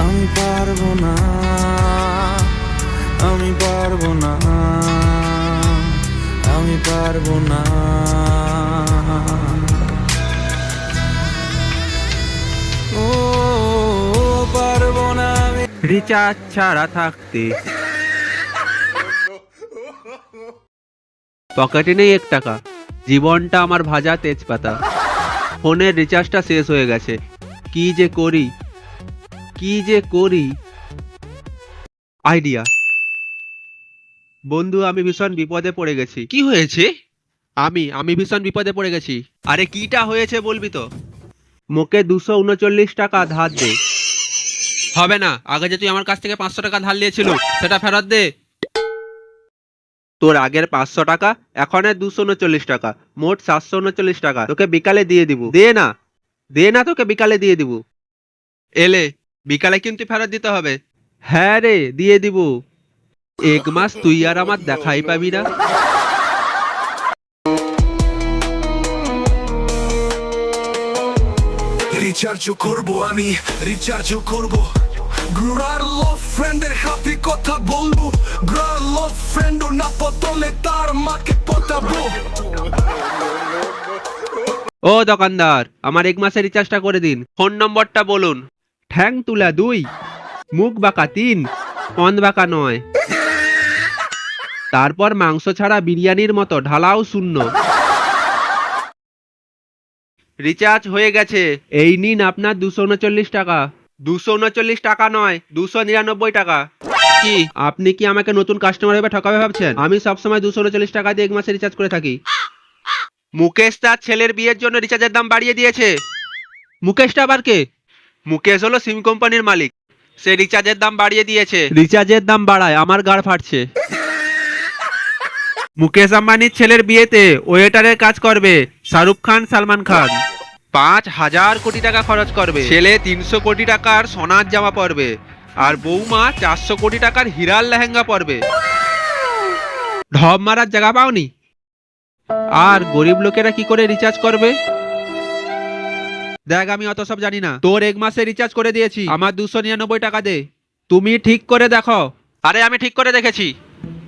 আমি পারব না, আমি পারব না, আমি পারব না। ও, পারব না আমি। রিচার্জ ছাড়া থাকতে। পকেটে নেই এক টাকা। জীবনটা আমার ভাজা তেজপাতা। ফোনের রিচার্জটা শেষ হয়ে গেছে। কি যে করি? কি যে করি? আইডিয়া বন্ধু আমি ভীষণ বিপদে পড়ে গেছি। কি হয়েছে? আমি আমি ভীষণ বিপদে পড়ে গেছি। আরে কিটা হয়েছে বলবি তো? মোকে দুশো উনচল্লিশ টাকা ধার দে। হবে না। আগে যে তুই আমার কাছ থেকে পাঁচশো টাকা ধার নিয়েছিল সেটা ফেরত দে। তোর আগের পাঁচশো টাকা এখন দুশো উনচল্লিশ টাকা মোট সাতশো উনচল্লিশ টাকা তোকে বিকালে দিয়ে দিব। দে না। দে না তোকে বিকালে দিয়ে দিব। এলে বিকালে কিন্তু ফেরত দিতে হবে। হ্যাঁ রে দিয়ে দিব। এক মাস তুই আর আমার দেখাই পাবি না। রিচার্জও করব আমি রিচার্জও করব। গ্রার লভ ফ্রেন্ডের হাতে কথা বলব। গ্রার লভ ফ্রেন্ডও না পতলে তার মাকে পটাবো। ও দোকানদার আমার এক মাসের রিচার্জটা করে দিন। ফোন নম্বরটা বলুন। ঠ্যাং তুলা দুই, মুখ বাঁকা তিন, অন বাঁকা নয়। তারপর মাংস ছাড়া বিরিয়ানির মতো ঢালাও শূন্য। রিচার্জ হয়ে গেছে। এই নিন আপনার দুশো উনচল্লিশ টাকা। দুশো উনচল্লিশ টাকা নয়, দুশো নিরানব্বই টাকা। কি? আপনি কি আমাকে নতুন কাস্টমার ভেবে ঠকাবে ভাবছেন? আমি সবসময় দুশো উনচল্লিশ টাকা দিয়ে এক মাসে রিচার্জ করে থাকি। মুকেশ তার ছেলের বিয়ের জন্য রিচার্জের দাম বাড়িয়ে দিয়েছে। মুকেশটা আবার কে? মুকেশ হলো সিম কোম্পানির মালিক। সে রিচার্জের দাম বাড়িয়ে দিয়েছে। রিচার্জের দাম বাড়ায় আমার গাড় ফাটছে। মুকেশ আম্বানির ছেলের বিয়েতে ওয়েটারের কাজ করবে শাহরুখ খান সালমান খান। পাঁচ হাজার কোটি টাকা খরচ করবে। ছেলে তিনশো কোটি টাকার সোনার জামা পরবে আর বৌমা চারশো কোটি টাকার হীরার লেহেঙ্গা পরবে। ঢব মারার জায়গা পাওনি? আর গরিব লোকেরা কি করে রিচার্জ করবে? দেখ আমি অত সব জানি না। তোর এক মাসে রিচার্জ করে দিয়েছি। আমার দুশো নিরানব্বই টাকা দে। তুমি ঠিক করে দেখো। আরে আমি ঠিক করে দেখেছি।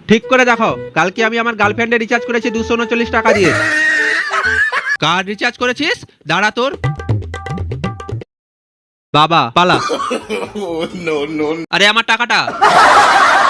ঠিক করে দেখো। কালকে আমি আমার গার্লফ্রেন্ডে রিচার্জ করেছি দুশো উনচল্লিশ টাকা দিয়ে। কার রিচার্জ করেছিস? দাঁড়া তোর। বাবা পালা। আরে আমার টাকাটা।